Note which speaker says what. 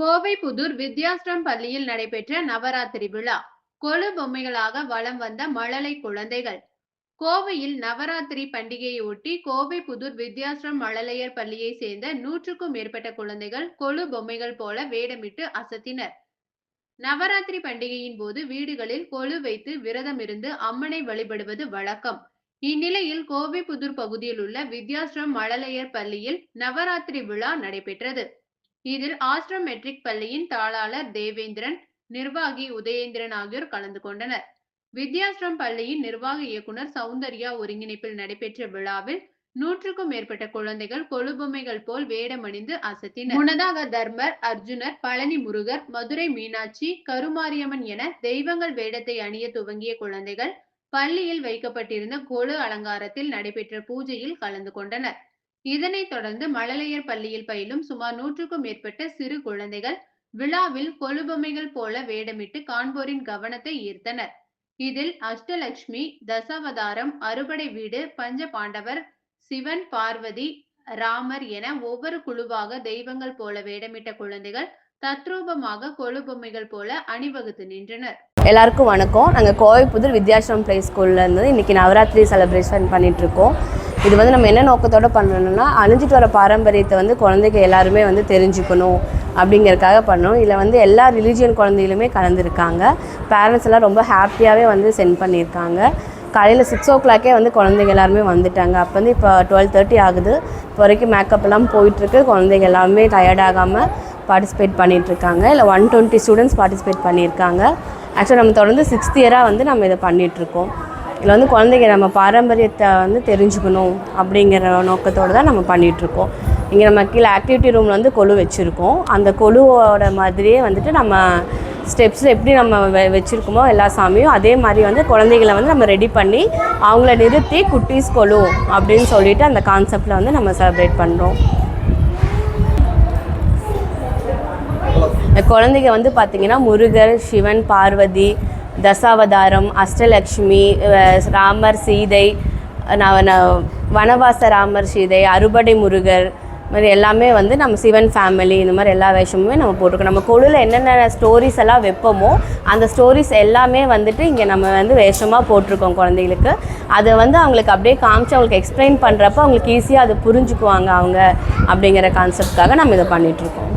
Speaker 1: கோவை புதூர் வித்யாஸ்ரம் பள்ளியில் நடைபெற்ற நவராத்திரி விழா. கொழு பொம்மைகளாக வலம் வந்த மழலை குழந்தைகள். கோவையில் நவராத்திரி பண்டிகையை ஒட்டி கோவை புதூர் வித்யாஸ்ரம் மழலையர் பள்ளியை சேர்ந்த நூற்றுக்கும் மேற்பட்ட குழந்தைகள் கொழு பொம்மைகள் போல வேடமிட்டு அசத்தினர். நவராத்திரி பண்டிகையின் போது வீடுகளில் கொழு வைத்து விரதம் இருந்து அம்மனை வழிபடுவது வழக்கம். இந்நிலையில் கோவை புதூர் பகுதியில் உள்ள வித்யாஸ்ரம் மழலையர் பள்ளியில் நவராத்திரி விழா நடைபெற்றது. இதில் ஆஸ்ரம் மெட்ரிக் பள்ளியின் தாளாளர் தேவேந்திரன் நிர்வாகி உதயேந்திரன் ஆகியோர் கலந்து கொண்டனர். வித்யாஸ்ரம் பள்ளியின் நிர்வாக இயக்குனர் சௌந்தர்யா ஒருங்கிணைப்பில் நடைபெற்ற விழாவில் நூற்றுக்கும் மேற்பட்ட குழந்தைகள் கொழுபொம்மைகள் போல் வேடமணிந்து அசத்தினர். முன்னதாக தர்மர் அர்ஜுனர் பழனி முருகர் மதுரை மீனாட்சி கருமாரியம்மன் என தெய்வங்கள் வேடத்தை அணிய துவங்கிய குழந்தைகள் பள்ளியில் வைக்கப்பட்டிருந்த கொழு அலங்காரத்தில் நடைபெற்ற பூஜையில் கலந்து கொண்டனர். இதனைத் தொடர்ந்து மழலையர் பள்ளியில் பயிலும் சுமார் நூற்றுக்கும் மேற்பட்ட சிறு குழந்தைகள் விழாவில் கொழுபொம்மைகள் போல வேடமிட்டு காண்போரின் கவனத்தை ஈர்த்தனர். இதில் அஷ்டலட்சுமி தசாவதாரம் அறுபடை வீடு பஞ்ச பாண்டவர் சிவன் பார்வதி ராமர் என ஒவ்வொரு குழுவாக தெய்வங்கள் போல வேடமிட்ட குழந்தைகள் தத்ரூபமாக கொழுபொம்மைகள் போல அணிவகுத்து நின்றனர்.
Speaker 2: எல்லாருக்கும் வணக்கம். நாங்கள் கோவை புதூர் வித்யாசிரம் ப்ளே ஸ்கூல்லேருந்து இன்றைக்கி நவராத்திரி செலிப்ரேஷன் பண்ணிகிட்ருக்கோம் இது வந்து நம்ம என்ன நோக்கத்தோடு பண்ணணும்னா அழிஞ்சிட்டு வர பாரம்பரியத்தை வந்து குழந்தைங்க எல்லாருமே வந்து தெரிஞ்சுக்கணும் அப்படிங்கிறதுக்காக பண்ணணும். இதில் வந்து எல்லா ரிலீஜியன் குழந்தைகளுமே கலந்துருக்காங்க. பேரண்ட்ஸ் எல்லாம் ரொம்ப ஹாப்பியாகவே வந்து சென்ட் பண்ணியிருக்காங்க. காலையில் சிக்ஸ் ஓ கிளாக்கே வந்து குழந்தைங்க எல்லாருமே வந்துட்டாங்க. அப்போ வந்து இப்போ டுவெல் தேர்ட்டி ஆகுது. இப்போ வரைக்கும் மேக்கப் எல்லாம் போயிட்டுருக்கு. குழந்தைங்க எல்லாமே டயர்ட் ஆகாமல் பார்ட்டிசிபேட் பண்ணிகிட்ருக்காங்க இல்லை ஒன் டுவெண்ட்டி ஸ்டூடெண்ட்ஸ் பார்ட்டிசிபேட் பண்ணியிருக்காங்க. ஆக்சுவலாக நம்ம தொடர்ந்து சிக்ஸ்த் இயராக வந்து நம்ம இதை பண்ணிகிட்ருக்கோம் இதில் வந்து குழந்தைங்க நம்ம பாரம்பரியத்தை வந்து தெரிஞ்சுக்கணும் அப்படிங்கிற நோக்கத்தோடு தான் நம்ம பண்ணிகிட்ருக்கோம். இங்கே நம்ம கீழே ஆக்டிவிட்டி ரூமில் வந்து கொலு வச்சுருக்கோம். அந்த கொலுவோட மாதிரியே வந்துட்டு நம்ம ஸ்டெப்ஸில் எப்படி நம்ம வெ வச்சுருக்கோமோ எல்லா சாமியும் அதே மாதிரி வந்து குழந்தைகளை வந்து நம்ம ரெடி பண்ணி அவங்கள நிறுத்தி குட்டீஸ் கொலு அப்படின்னு சொல்லிட்டு அந்த கான்செப்டில் வந்து நம்ம செலிப்ரேட் பண்ணுறோம் இந்த குழந்தைங்க வந்து பார்த்திங்கன்னா முருகர் சிவன் பார்வதி தசாவதாரம் அஷ்டலக்ஷ்மி ராமர் சீதை நான் வனவாச ராமர் சீதை அறுபடை முருகர் இது மாதிரி எல்லாமே வந்து நம்ம சிவன் ஃபேமிலி இந்த மாதிரி எல்லா வேஷமுமே நம்ம போட்டிருக்கோம். நம்ம கொழுவில் என்னென்ன ஸ்டோரிஸ் எல்லாம் வைப்போமோ அந்த ஸ்டோரிஸ் எல்லாமே வந்துட்டு இங்கே நம்ம வந்து வேஷமாக போட்டிருக்கோம் குழந்தைகளுக்கு. அதை வந்து அவங்களுக்கு அப்படியே காமிச்சு அவங்களுக்கு எக்ஸ்பிளைன் பண்ணுறப்ப அவங்களுக்கு ஈஸியாக அதை புரிஞ்சுக்குவாங்க அவங்க அப்படிங்கிற கான்செப்ட்காக நம்ம இதை பண்ணிகிட்ருக்கோம்